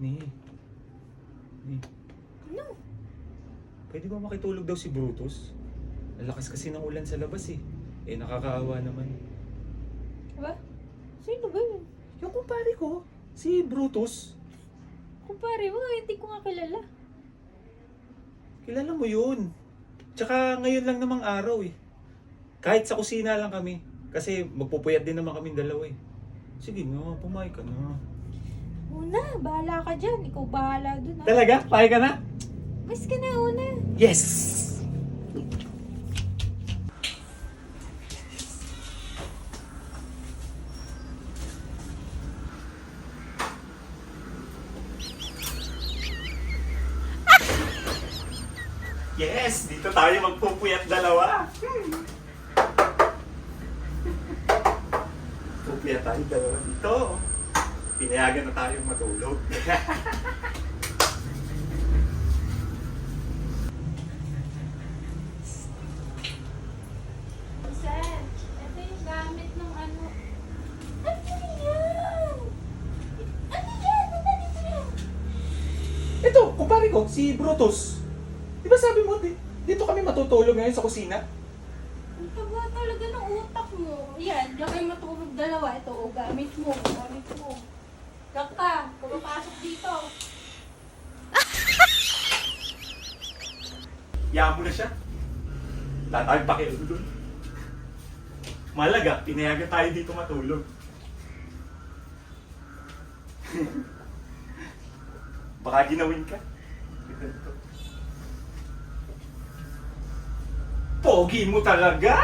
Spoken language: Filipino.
Ni. Ni. Ano? Pwede ba makitulog daw si Brutus? Ang lakas kasi ng ulan sa labas eh. Eh, nakakaawa naman. Diba? Sino ba yun? Yung kumpare ko, si Brutus. Kumpare mo, hindi ko nga kilala. Kilala mo yun. Tsaka ngayon lang namang araw eh. Kahit sa kusina lang kami. Kasi magpupuyat din naman kami dalawa eh. Sige na, pumayag ka na. Una, bahala ka dyan. Ikaw bahala dun ha. Talaga? Payag ka na? Mas ka na una. Yes! Yes! Dito tayo magpupuyat dalawa. Pupuyat tayo dalawa dito. Pinayagan na tayong matulog. Sir, ito yung gamit ng ano. Ano yan? Ano yan? Ano yan? Ito, kumpare ko, si Brutus. Di ba sabi mo, di- dito kami matutulog ngayon sa kusina? Ang taba talaga ng utak mo. Yan, diyan kayo matulog dalawa. Ito, o gamit mo. Gamit mo. Diyan ka, pumapasok dito. Yaan mo na siya. Wala tayong pakialam doon. Malaga, pinayagan tayo dito matulog. Baka ginawin ka. Pogi mo talaga!